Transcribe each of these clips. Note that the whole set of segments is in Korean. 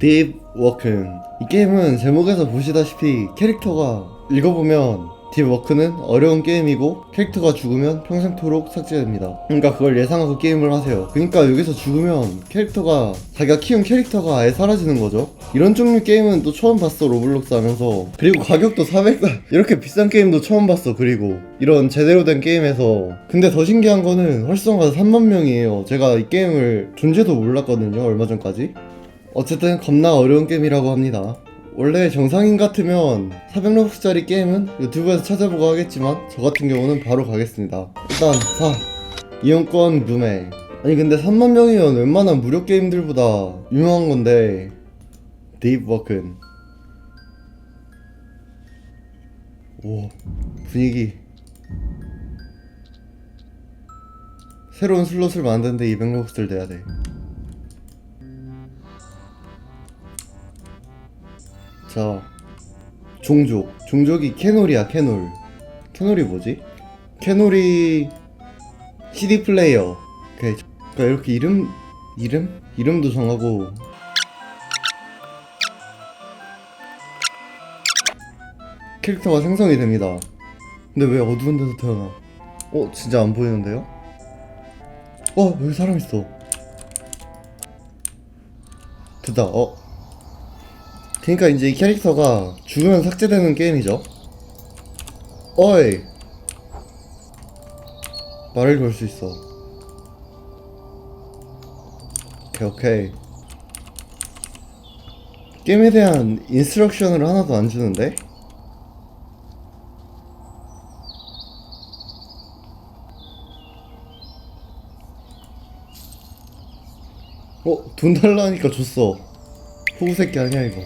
딥 워큰 이 게임은 제목에서 보시다시피 캐릭터가 읽어보면 딥 워크는 어려운 게임이고 캐릭터가 죽으면 평생토록 삭제됩니다. 그러니까 그걸 예상하고 게임을 하세요. 그러니까 여기서 죽으면 캐릭터가 자기가 키운 캐릭터가 아예 사라지는 거죠. 이런 종류 게임은 또 처음 봤어 로블록스 하면서. 그리고 가격도 400원 이렇게 비싼 게임도 처음 봤어 그리고. 이런 제대로 된 게임에서. 근데 더 신기한 거는 활성화가 3만 명이에요. 제가 이 게임을 존재도 몰랐거든요 얼마 전까지 어쨌든 겁나 어려운 게임이라고 합니다. 원래 정상인 같으면 400로벅스짜리 게임은 유튜브에서 찾아보고 하겠지만 저 같은 경우는 바로 가겠습니다. 일단 4. 이용권 구매 아니 근데 3만 명이면 웬만한 무료 게임들보다 유명한 건데 딥워큰 오 분위기 새로운 슬롯을 만드는데 200로벅스를 내야 돼 자 종족. 종족이 캐놀이야 캐놀 캐놀이 뭐지? 캐놀이 CD 플레이어. 오케이 그러니까 이렇게 이름 이름? 이름도 정하고. 캐릭터가 생성이 됩니다. 근데 왜 어두운 데서 태어나? 어 진짜 안 보이는데요? 어 여기 사람 있어. 됐다. 어 그러니까 이제 이 캐릭터가 죽으면 삭제되는 게임이죠. 어이 말을 걸 수 있어. 오케이 오케이 게임에 대한 인스트럭션을 하나도 안 주는데? 어? 돈 달라니까 줬어 호구 새끼 아니야 이거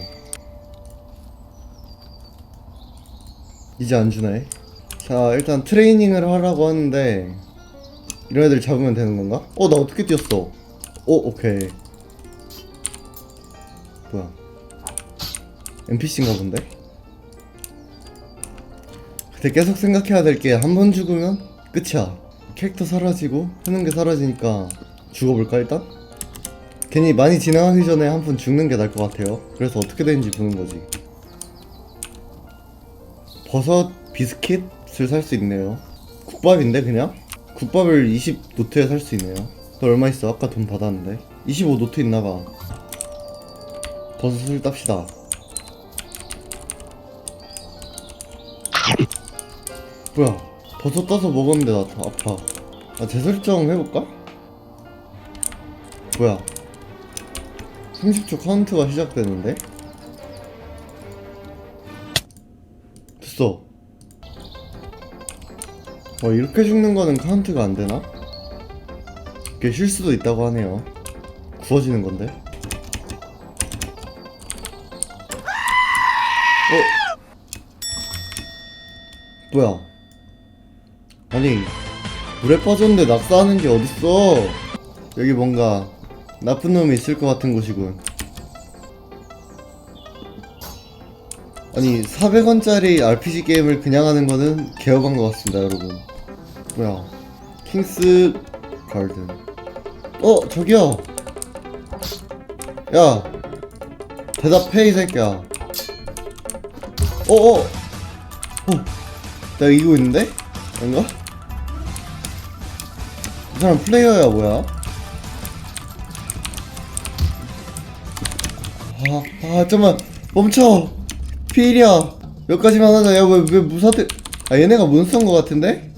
이제 안 주네. 자, 일단 트레이닝을 하라고 하는데 이런 애들 잡으면 되는 건가? 어, 나 어떻게 뛰었어? 어, 오케이. 뭐야? NPC인가 본데? 근데 계속 생각해야 될 게 한 번 죽으면 끝이야. 캐릭터 사라지고 하는 게 사라지니까 죽어볼까 일단? 괜히 많이 진행하기 전에 한 번 죽는 게 나을 것 같아요. 그래서 어떻게 되는지 보는 거지. 버섯 비스킷을 살 수 있네요. 국밥인데 그냥? 국밥을 20 노트에 살 수 있네요. 너 얼마 있어? 아까 돈 받았는데. 25 노트 있나봐. 버섯을 땁시다. 뭐야? 버섯 따서 먹었는데 나더 아파. 아, 재설정 해볼까? 뭐야? 30초 카운트가 시작되는데? 됐어. 어, 이렇게 죽는 거는 카운트가 안 되나? 이게 실수도 있다고 하네요. 구워지는 건데. 어? 뭐야? 아니, 물에 빠졌는데 낙사하는 게 어딨어? 여기 뭔가 나쁜 놈이 있을 것 같은 곳이군. 아니 400원짜리 RPG 게임을 그냥 하는 거는 개업한 것 같습니다 여러분 뭐야 킹스 가든 어 저기요 야 대답해 이 새끼야 어어 어. 내가 이기고 있는데? 아닌가? 이 사람 플레이어야 뭐야? 아, 아 잠깐만 멈춰 피일이야 여기까지만 하자 야왜 왜 무사들 아 얘네가 몬스터인 것 같은데?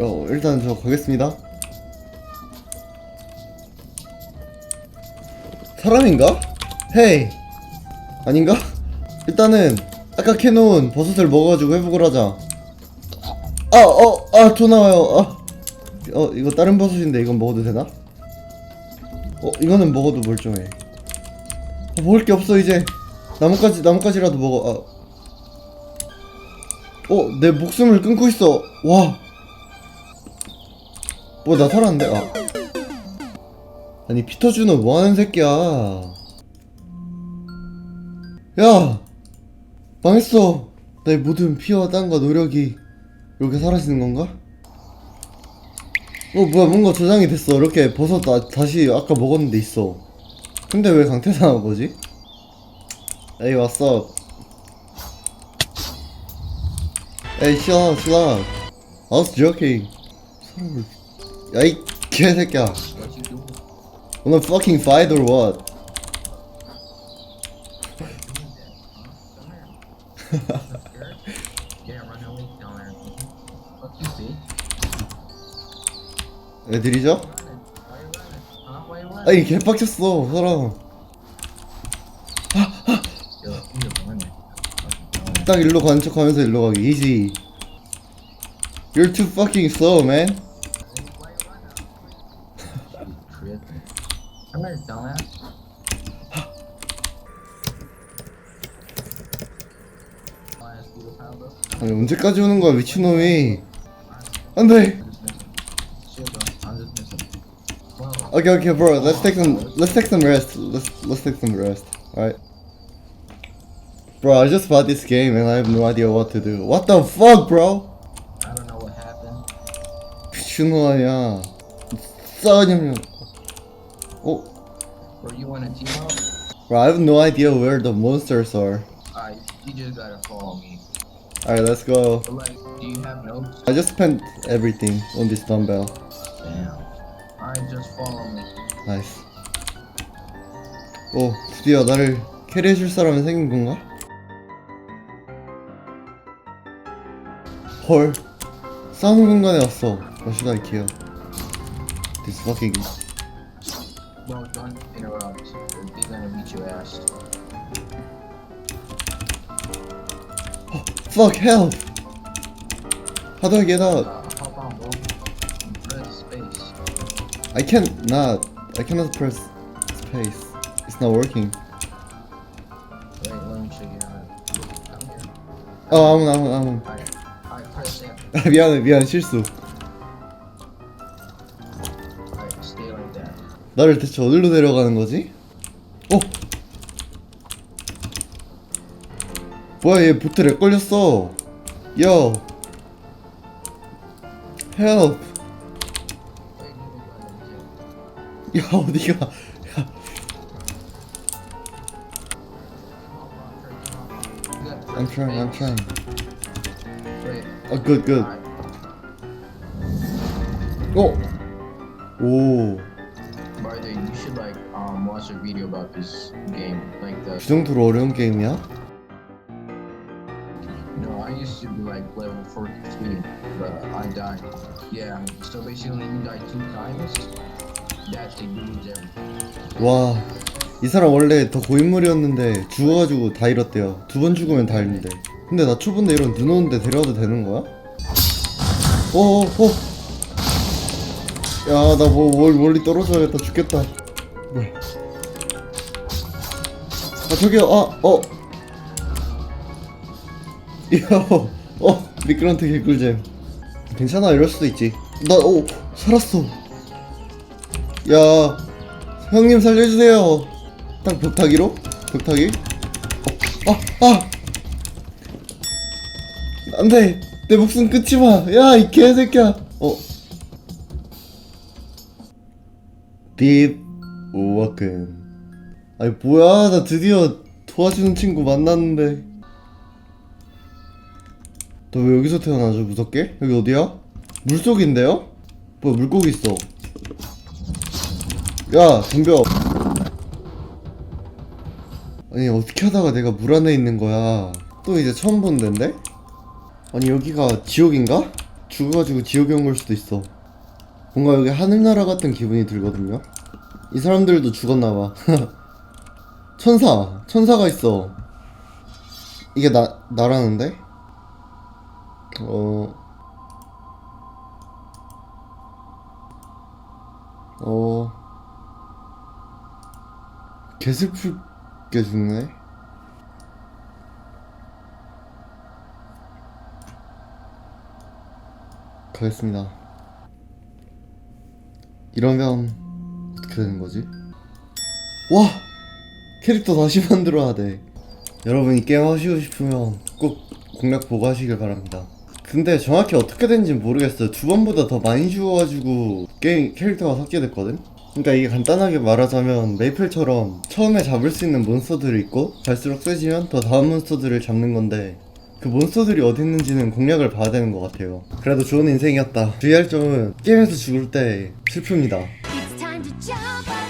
어 일단 저 가겠습니다 사람인가? 헤이 아닌가? 일단은 아까 캐놓은 버섯을 먹어가지고 회복을 하자 아 어아토 나와요 아. 어 이거 다른 버섯인데 이건 먹어도 되나? 어 이거는 먹어도 멀쩡해 어, 먹을 게 없어 이제 나뭇가지 나뭇가지라도 먹어. 아. 어, 내 목숨을 끊고 있어. 와. 뭐 나 살았는데. 아. 아니 피터주는 뭐 하는 새끼야? 야. 망했어. 나의 모든 피와 땀과 노력이 이렇게 사라지는 건가? 어 뭐야 뭔가 저장이 됐어 이렇게 버섯 나, 다시 아까 먹었는데 있어 근데 왜 강퇴당한 거지? Hey, chill out, chill out. I was joking. 사람을. 야, 이 개새끼야. Wanna fucking fight or what? 애들이죠? 아니, 개빡쳤어, 사람. Yo, you just running. Fucking 딱 일로 가는 척 하면서 일로 가기. Easy. You're too fucking slow, man. 아니, 언제까지 오는 거야, 미친놈이. 안 돼. I'm just missing. Shit, bro. I'm just missing. Whoa. Okay, okay, bro. Let's take some. Let's take some rest. Let's let's take some rest. All right. Bro, I just bought this game and I have no idea what to do. What the fuck, bro? I don't know what happened. 미친놈 아니야. 싸우냐면. 어, Bro, you want to team up? bro, I have no idea where the monsters are. Alright, you just gotta follow me. All right, let's go. But like, do you have notes? I just spent everything on this dumbbell. Damn. Alright, just follow me. 나이스. 오, 드디어 나를 캐리해줄 사람이 생긴 건가? 헐. 싸우는 공간에 왔어. 멋이다, 이키야. This fucking. Bro, don't interrupt. They're gonna beat your ass. Fuck, help! How do I get out? Uh, hop on, bro. Press space. I can't not. I cannot press space. It's not working. Wait, let me show you how to. Come here. 어, 아무, 아무, 아무. 미안해, 미안, 실수. 나를 대체 어디로 데려가는 거지? 어? 뭐야 얘 보트 렉 걸렸어 요 헬프. 야 어디가 I'm trying I'm trying. 아 good good. 어? 오 By the way, you should like um watch a video about this game. Like the 그 정도로 어려운 게임이야? No, I used to be like level 43, but I died. Yeah, so basically you die two times. That's the everything. 와이 사람 원래 더 고인물이었는데 죽어가지고 다 잃었대요 두 번 죽으면 다 잃는데 근데 나 초본데 이런 눈 오는데 데려와도 되는 거야? 어어 어. 야 나 뭐 멀리 떨어져야겠다. 죽겠다. 뭐야 아 저기요. 아어. 이야 어. 미끄럼틀 개꿀잼. 괜찮아 이럴 수도 있지. 나오 살았어. 야 형님 살려주세요. 딱 벽타기로? 벽타기? 어, 아, 아. 안돼 내 목숨 끊지 마야 이 개새끼야. 어. 딥 워큰 아니 뭐야? 나 드디어 도와주는 친구 만났는데. 너 왜 여기서 태어나죠? 무섭게? 여기 어디야? 물속인데요? 뭐야 물고기 있어. 야 덤벼. 아니 어떻게 하다가 내가 물 안에 있는 거야? 또 이제 처음 보는 데인데? 아니 여기가 지옥인가? 죽어가지고 지옥에 온 걸 수도 있어. 뭔가 여기 하늘나라 같은 기분이 들거든요? 이 사람들도 죽었나봐. 천사 천사가 있어. 이게 나 나라는데? 어... 어... 개슬프게 죽네 가겠습니다 이러면 어떻게 되는 거지? 와! 캐릭터 다시 만들어야 돼 여러분 이 게임 하시고 싶으면 꼭 공략 보고 하시길 바랍니다 근데 정확히 어떻게 된지 모르겠어요 두 번보다 더 많이 죽어가지고 게임 캐릭터가 삭제됐거든? 그러니까 이게 간단하게 말하자면 메이플처럼 처음에 잡을 수 있는 몬스터들이 있고 갈수록 세지면 더 다음 몬스터들을 잡는 건데 그 몬스터들이 어디 있는지는 공략을 봐야 되는 것 같아요. 그래도 좋은 인생이었다. 주의할 점은 게임에서 죽을 때 슬픕니다. It's time to jump